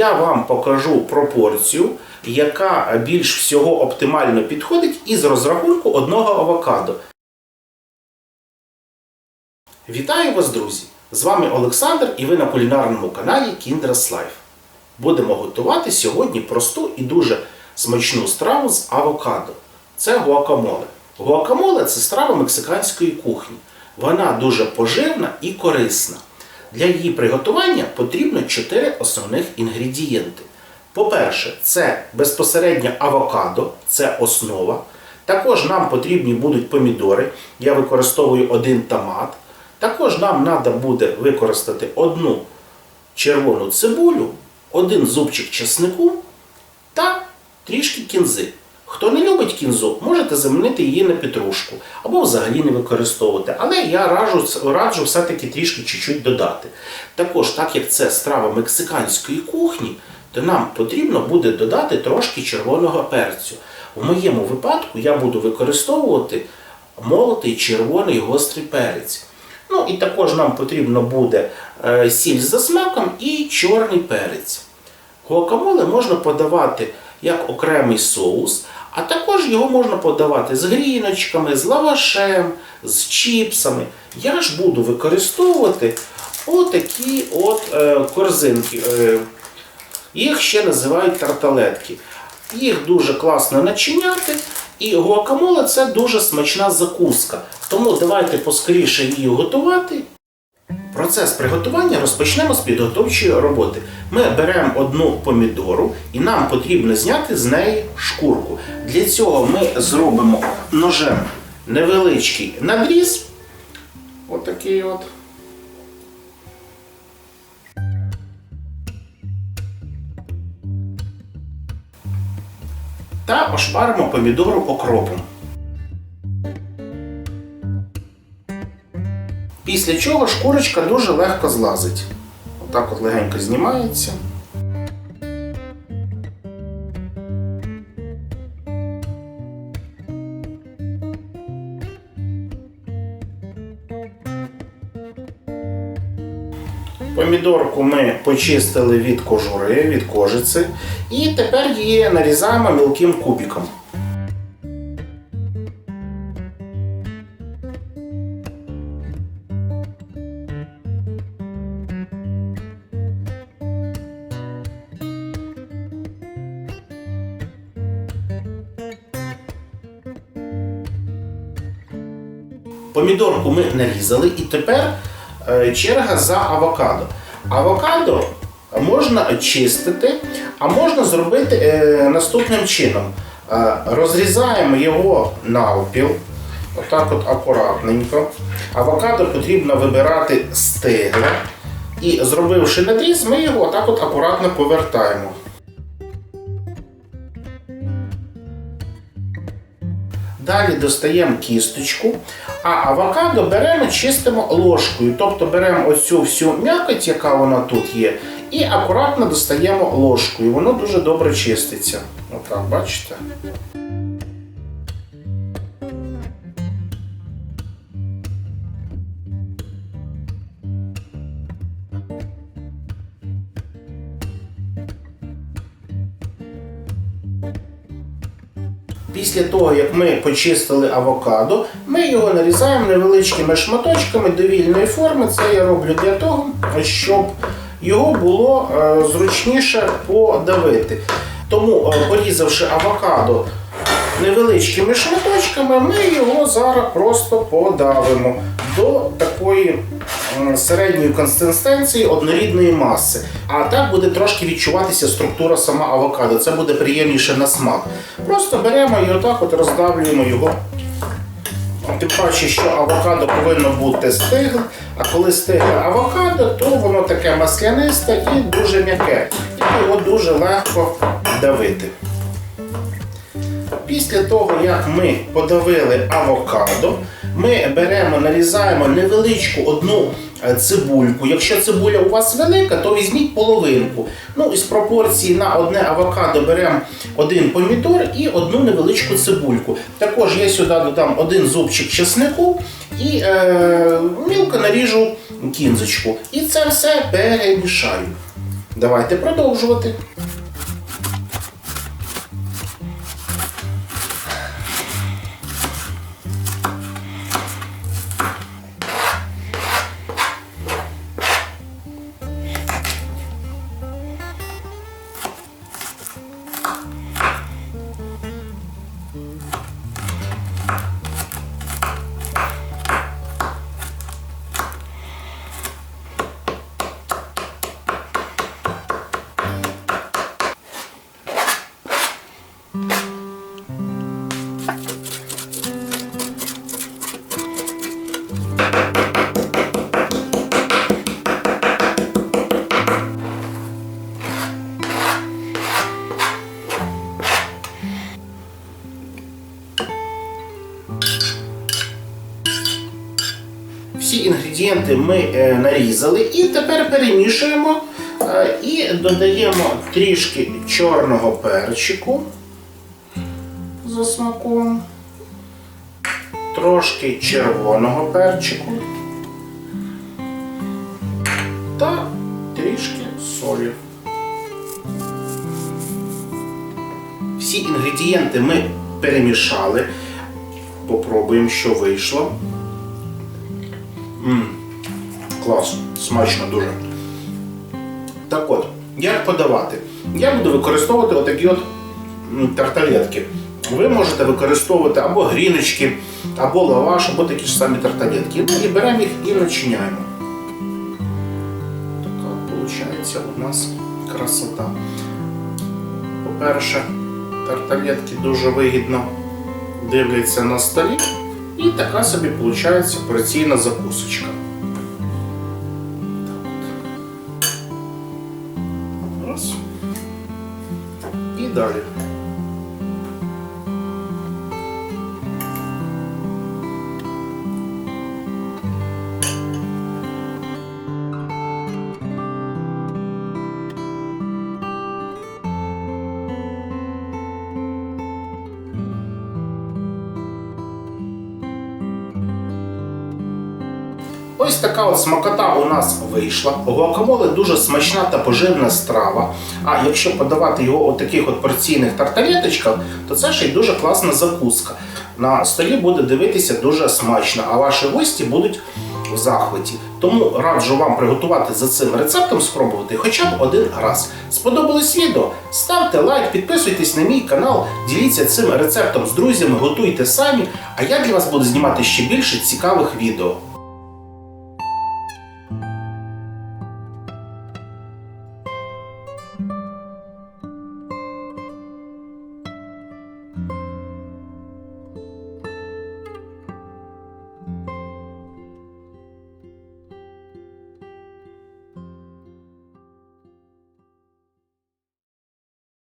я вам покажу пропорцію, яка більш всього оптимально підходить із розрахунку одного авокадо. Вітаю вас, друзі! З вами Олександр і ви на кулінарному каналі Kinder's Life. Будемо готувати сьогодні просту і дуже смачну страву з авокадо. Це гуакамоле. Гуакамоле це страва мексиканської кухні. Вона дуже поживна і корисна. Для її приготування потрібно 4 основних інгредієнти. По-перше, це безпосередньо авокадо, це основа. Також нам потрібні будуть помідори. Я використовую один томат. Також нам треба буде використати одну червону цибулю, один зубчик чеснику та трішки кінзи. Хто не любить кінзу, можете замінити її на петрушку або взагалі не використовувати. Але я раджу, раджу все-таки трішки чуть-чуть додати. Також, так як це страва мексиканської кухні, то нам потрібно буде додати трошки червоного перцю. В моєму випадку я буду використовувати молотий червоний гострий перець. Ну і також нам потрібно буде е, сіль за смаком і чорний перець. Гуакамоле можна подавати як окремий соус, а також його можна подавати з гріночками, з лавашем, з чіпсами. Я ж буду використовувати отакі от е, корзинки. Е, їх ще називають тарталетки. Їх дуже класно начиняти, і гуакамоле це дуже смачна закуска. Тому давайте поскоріше її готувати. Процес приготування розпочнемо з підготовчої роботи. Ми беремо одну помідору і нам потрібно зняти з неї шкурку. Для цього ми зробимо ножем невеличкий надріз. Отакий от. Та ошпаримо помідору окропом. Після чого шкурочка дуже легко злазить. Отак от легенько знімається. Помідорку ми почистили від кожури, від кожиці, і тепер її нарізаємо мілким кубиком. Помідорку ми нарізали і тепер е, черга за авокадо. Авокадо можна чистити, а можна зробити е, наступним чином. Е, розрізаємо його навпіл, отак от акуратненько. Авокадо потрібно вибирати стегла. І зробивши надріз, ми його отак от акуратно повертаємо. Далі достаємо кісточку, а авокадо беремо, чистимо ложкою. Тобто беремо оцю всю м'якоть, яка вона тут є, і акуратно достаємо ложкою. Воно дуже добре чиститься. Отак, бачите? Після того, як ми почистили авокадо, ми його нарізаємо невеличкими шматочками довільної форми. Це я роблю для того, щоб його було е, зручніше подавити. Тому, е, порізавши авокадо невеличкими шматочками, ми його зараз просто подавимо до такої середньої консистенції однорідної маси. А так буде трошки відчуватися структура сама авокадо. Це буде приємніше на смак. Просто беремо і отак от роздавлюємо його. Тим паче, що авокадо повинно бути стигле, а коли стигле авокадо, то воно таке маслянисте і дуже м'яке. І його дуже легко давити. Після того, як ми подавили авокадо, ми беремо, нарізаємо невеличку одну е, цибульку. Якщо цибуля у вас велика, то візьміть половинку. Ну, із пропорції на одне авокадо беремо один помідор і одну невеличку цибульку. Також я сюди додам один зубчик чеснику і е, мілко наріжу кінзочку. І це все перемішаю. Давайте продовжувати. Інгредієнти ми е, нарізали і тепер перемішуємо е, і додаємо трішки чорного перчику за смаком, трошки червоного перчику та трішки солі. Всі інгредієнти ми перемішали. Попробуємо, що вийшло. Мм, клас, смачно дуже. Так от, як подавати? Я буду використовувати отакі от тарталетки. Ви можете використовувати або гріночки, або лаваш, або такі ж самі тарталетки. Ну і беремо їх і розчиняємо. Така виходить у нас красота. По-перше, тарталетки дуже вигідно дивляться на столі. І така собі виходить порційна закусочка. От. Раз. І Ось така от смакота у нас вийшла. Гуакамоле дуже смачна та поживна страва. А якщо подавати його у таких от порційних тарталеточках, то це ще й дуже класна закуска. На столі буде дивитися дуже смачно, а ваші гості будуть в захваті. Тому раджу вам приготувати за цим рецептом, спробувати хоча б один раз. Сподобалось відео? Ставте лайк, підписуйтесь на мій канал, діліться цим рецептом з друзями, готуйте самі, а я для вас буду знімати ще більше цікавих відео.